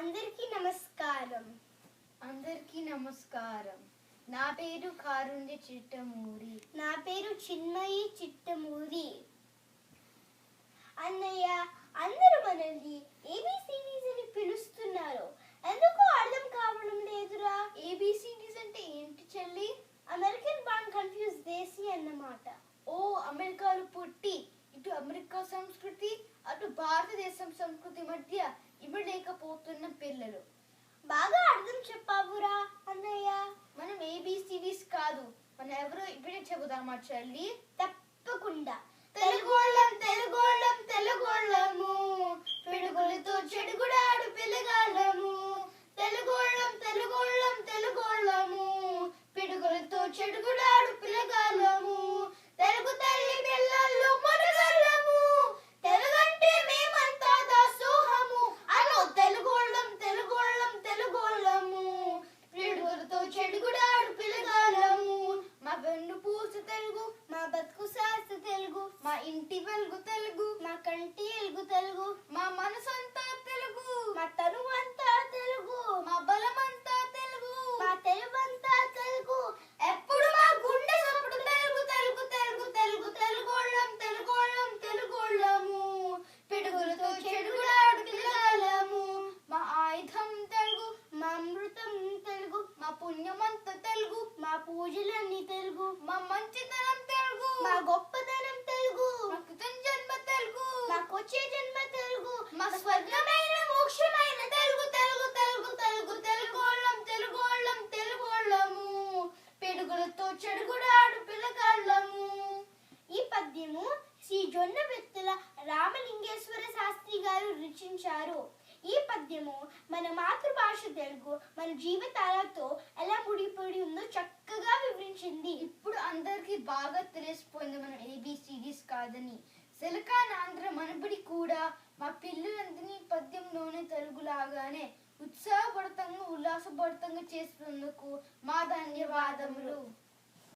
అందరికీ నమస్కారం. అందరికీ నమస్కారం. నా పేరు కారుణ్య చిట్టమూరి. నా పేరు చిన్మయి చిట్టమూరి. అన్నయ్య అందరూ మనల్ని ఏబిసిడీస్ అని పిలుస్తున్నారు. ఎందుకో అర్థం కావడం లేదురా? ఏబిసిడీస్ అంటే ఏంటి చెల్లి? అమెరికన్ బాండ్ కన్ఫ్యూజ్ దేశీ అన్నమాట. ఓ అమెరికాలో పుట్టి అమెరికా సంస్కృతి అటు భారతదేశం సంస్కృతి మధ్య ఇవ్వలేకపోతున్న పిల్లలు. బాగా అర్థం చెప్పావురా అన్నయ్య. మనం ఏబిసిడీస్ కాదు. మనం ఎవరో ఇప్పుడే చెబుదామా చెల్లి? తప్పకుండా తెలుగోళ్ళం తెలుగోళ్ళం తెలుగోళ్ళము పిడుగులతో చెడుగుడాడు పిల్లగాళ్ళము తెలుగోళ్ళం తెలుగోళ్ళం తెలుగోళ్ళము పిడుగులతో చెడుగుడాడు పిల్లగాళ్ళము తెలుగు తల్లి పిల్లలు మునగళ్ళము తెలుగంటే మేమంతా దాసోహము అను తెలుగోళ్ళం తెలుగోళ్ళం తెలుగోళ్ళము పిడుగులతో చెడుగుడాడు పిల్లగాళ్ళము మా వెన్ను పూస తెలుగు మా బతుకు శాస్త్ర తెలుగు మా ఇంటి వెలుగు తెలుగు మా కంటి ఎలుగు తెలుగు మా మనసంతా తెలుగు మా తరువంతా తెలుగు మా బలమంతా తెలుగు మా తెలుగంతా తెలుగు. ఎప్పుడు మా గుండె సప్పుడు తెలుగు తెలుగు తెలుగు తెలుగు తెలుగోళ్ళం తెలుగోళ్ళం తెలుగోళ్ళము. పిడుగులతో చెడుగులాడు మా ఆయుధం తెలుగు మా అమృతం తెలుగు మా పుణ్యమంతా తెలుగు మా పూజలన్నీ తెలుగు. మా మంచితనం తెలుగు. మా గొప్పతనం తెలుగు. మా కృతం జన్మ తెలుగు. మాకొచ్చే జన్మ తెలుగు. మా స్వర్గమైన మోక్షమైన తెలుగు తెలుగు తెలుగు తెలుగు తెలుగోళ్ళం తెలుగోళ్ళం తెలుగోళ్ళము పిడుగులతో చెడుగుడాడు పిల్లగాళ్ళము ఈ పద్యము శ్రీ జొన్న వ్యక్తుల రామలింగేశ్వర శాస్త్రి గారు రచించారు. ఈ పద్యము మన మాతృభాష తెలుగు మన జీవితాలతో ఎలా ముడిపడి అందరికీ బాగా తెలిసిపోయింది మనం ఏబిసిడీస్ కాదని. సిలికాన్ ఆంధ్ర మనబడి కూడా మా పిల్లలందరినీ పద్యంలోనే తెలుగులాగానే ఉత్సాహభరితంగా ఉల్లాసభరితంగా చేసినందుకు మా ధన్యవాదములు.